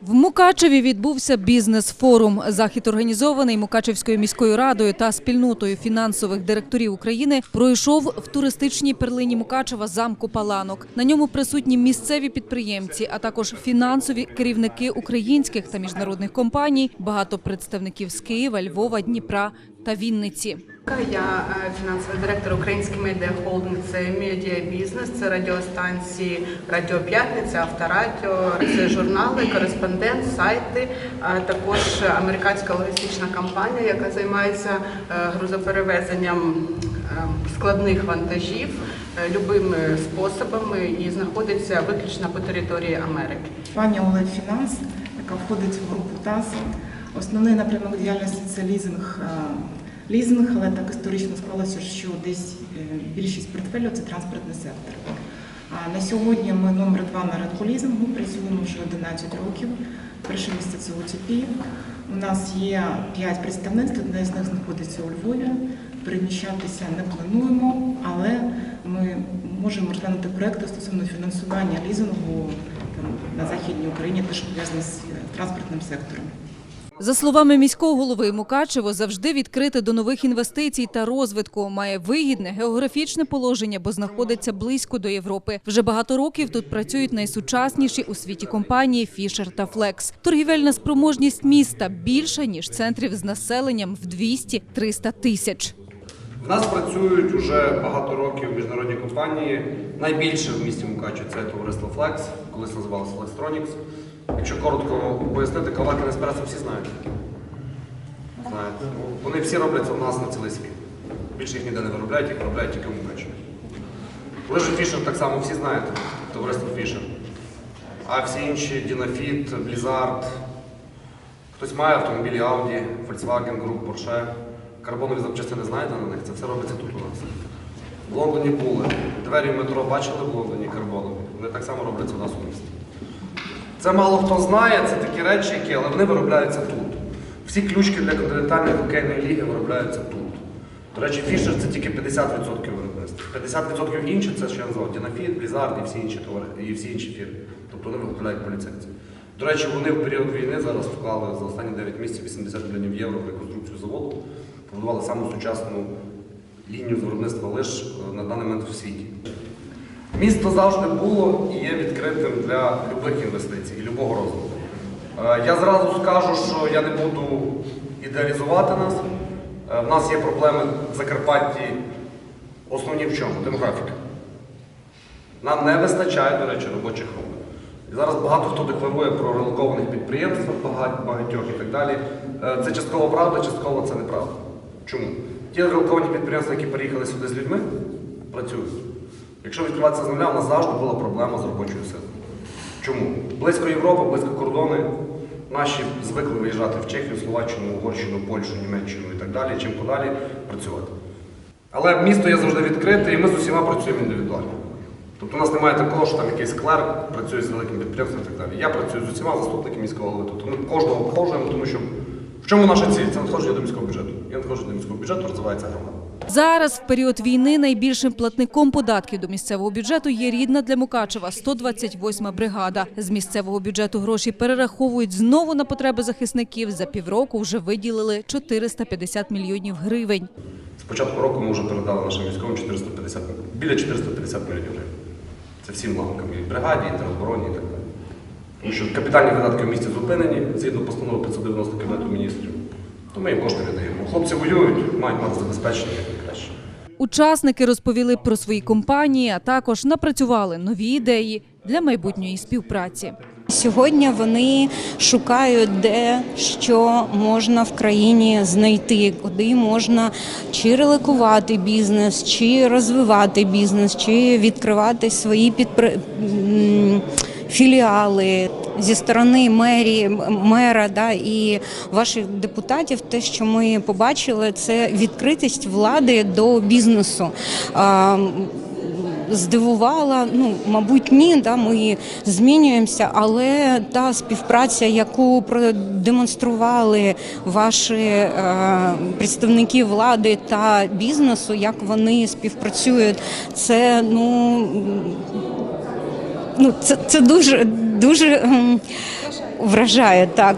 В Мукачеві відбувся бізнес-форум. Захід організований Мукачевською міською радою та спільнотою фінансових директорів України пройшов в туристичній перлині Мукачева замку Паланок. На ньому присутні місцеві підприємці, а також фінансові керівники українських та міжнародних компаній, багато представників з Києва, Львова, Дніпра та Вінниці. Я е, фінансовий директор Український медіа холдинг. Це медіа бізнес, це радіостанції Радіо П'ятниця, Авторадіо, це журнали, кореспондент, сайти, а також американська логістична компанія, яка займається е, грузоперевезенням е, складних вантажів любими способами і знаходиться виключно по території Америки. Компанія Олег Фінанс, яка входить в групу ТАС. Основний напрямок діяльності це лізинг, лізинг, але так історично склалося, що десь е, більшість портфелю це транспортний сектор. А На сьогодні ми номер два на ринку лізингу, працюємо вже 11 років. Перше місце це ОТП. У нас є 5 представництв, одне з них знаходиться у Львові. Переміщатися не плануємо, але ми можемо розглянути проекти стосовно фінансування лізингу там, на Західній Україні, те, що пов'язане з е, транспортним сектором. За словами міського голови Мукачево, завжди відкрите до нових інвестицій та розвитку. Має вигідне географічне положення, бо знаходиться близько до Європи. Вже багато років тут працюють найсучасніші у світі компанії Фішер та Флекс. Торгівельна спроможність міста більша ніж центрів з населенням в 200-300 тисяч. В нас працюють уже багато років міжнародні компанії. Найбільше в місті Мукачево це товариство Flex, колись називалося Flextronics. Якщо коротко пояснити, каваки Неспресо всі знають. Знають. Вони всі робляться в нас на цілий світ. Більше їх ніде не виробляють, їх виробляють тільки в Мукачеві. Лежа Фішер так само всі знаєте, товариство Фішер. А всі інші Дінафіт, Blizzard, Хтось має автомобілі Audi, Volkswagen Group, Porsche. Карбонові запчастини знаєте на них? Це все робиться тут у нас. В Лондоні були. Двері в метро бачили в Лондоні карбонові. Вони так само робляться у нас у місті. Це мало хто знає, це такі речі, які, але вони виробляються тут. Всі ключки для континентальної хокейної ліги виробляються тут. До речі, Фішер це тільки 50% виробництва. 50% інші це що я назвав Дінафіт, Blizzard і всі інші товари, і всі інші фірми. Тобто вони виробляють по. До речі, вони в період війни зараз вклали за останні 9 місяців 80 мільйонів євро в реконструкцію заводу, побудували саму сучасну лінію з виробництва лиш е, на даний момент у світі. Місто завжди було і є відкритим для любих інвестицій і любого розвитку. Е, Я зразу скажу, що я не буду ідеалізувати нас. Е, В нас є проблеми в Закарпатті основні в чому? Демографіка. Нам не вистачає, до речі, робочих рук. Зараз багато хто декларує про релокованих підприємств, багатьох і так далі. Е, Це частково правда, частково це неправда. Чому? Ті релоковані підприємства, які переїхали сюди з людьми, працюють. Якщо відкриватися з нуля, у нас завжди була проблема з робочою силою. Чому? Близько Європи, близько кордони. Наші звикли виїжджати в Чехію, Словаччину, Угорщину, Польщу, Німеччину і так далі, чим подалі працювати. Але місто є завжди відкрите, і ми з усіма працюємо індивідуально. Тобто у нас немає такого, що там якийсь клер працює з великим підприємством і так далі. Я працюю з усіма заступниками міського голови. Тобто ми кожного обхожуємо, тому що в чому наша ціль? Це надходження до міського бюджету. Я надходжу до міського бюджету, розвивається громада. Зараз, в період війни, найбільшим платником податків до місцевого бюджету є рідна для Мукачева 128-ма бригада. З місцевого бюджету гроші перераховують знову на потреби захисників. За півроку вже виділили 450 мільйонів гривень. З початку року ми вже передали нашим військовим 450, біля 450 мільйонів гривень. Це всім ламкам і бригаді, і теробороні, і так далі. Тому що капітальні видатки в місті зупинені згідно постанови 590 Кабінету міністрів. То ми їм кошти віддаємо. Хлопці воюють, мають мати забезпечення як найкраще. Учасники розповіли про свої компанії, а також напрацювали нові ідеї для майбутньої співпраці. Сьогодні вони шукають, де що можна в країні знайти, куди можна чи релокувати бізнес, чи розвивати бізнес, чи відкривати свої підпри... філіали зі сторони мерії, мера да, і ваших депутатів. Те, що ми побачили, це відкритість влади до бізнесу. Здивувала. Ну, мабуть, ні, да, ми змінюємося, але та співпраця, яку продемонстрували ваші е, представники влади та бізнесу, як вони співпрацюють, це ну. Ну, це, це дуже дуже ем, вражає так.